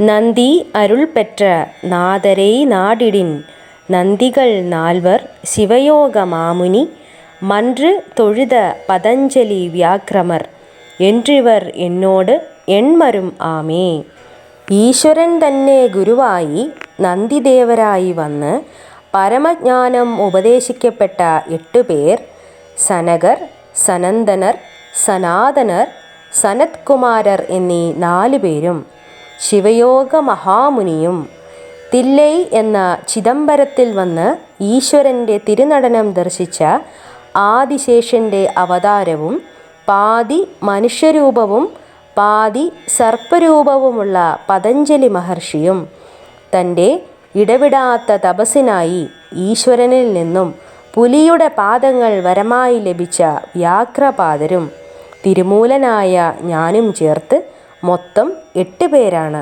நந்தி அருள் பெற்ற நாதரை நாடிடின் நந்திகள் நால்வர் சிவயோக மாமுனி மன்று தொழுத പതഞ്ജലി വ്യാക്രമർ എന്നിവർ എന്നോട് എൺമരും ആമേ ഈശ്വരൻ തന്നെ ഗുരുവായി നന്ദിദേവരായി വന്ന് പരമജ്ഞാനം ഉപദേശിക്കപ്പെട്ട എട്ടുപേർ സനകർ സനന്ദനർ സനാതനർ സനത്കുമാരർ എന്നീ നാല് പേരും ശിവയോഗ മഹാമുനിയും തില്ലൈ എന്ന ചിദംബരത്തിൽ വന്ന് ഈശ്വരന്റെ തിരുനടനം ദർശിച്ച ആദിശേഷന്റെ അവതാരവും പാതി മനുഷ്യരൂപവും പാതി സർപ്പരൂപവുമുള്ള പതഞ്ജലി മഹർഷിയും തന്റെ ഇടവിടാത്ത തപസ്സിനായി ഈശ്വരനിൽ നിന്നും പുലിയുടെ പാദങ്ങൾ വരമായി ലഭിച്ച വ്യാഘ്രപാദരും തിരുമൂലനായ ഞാനും ചേർത്ത് മൊത്തം എട്ട് പേരാണ്.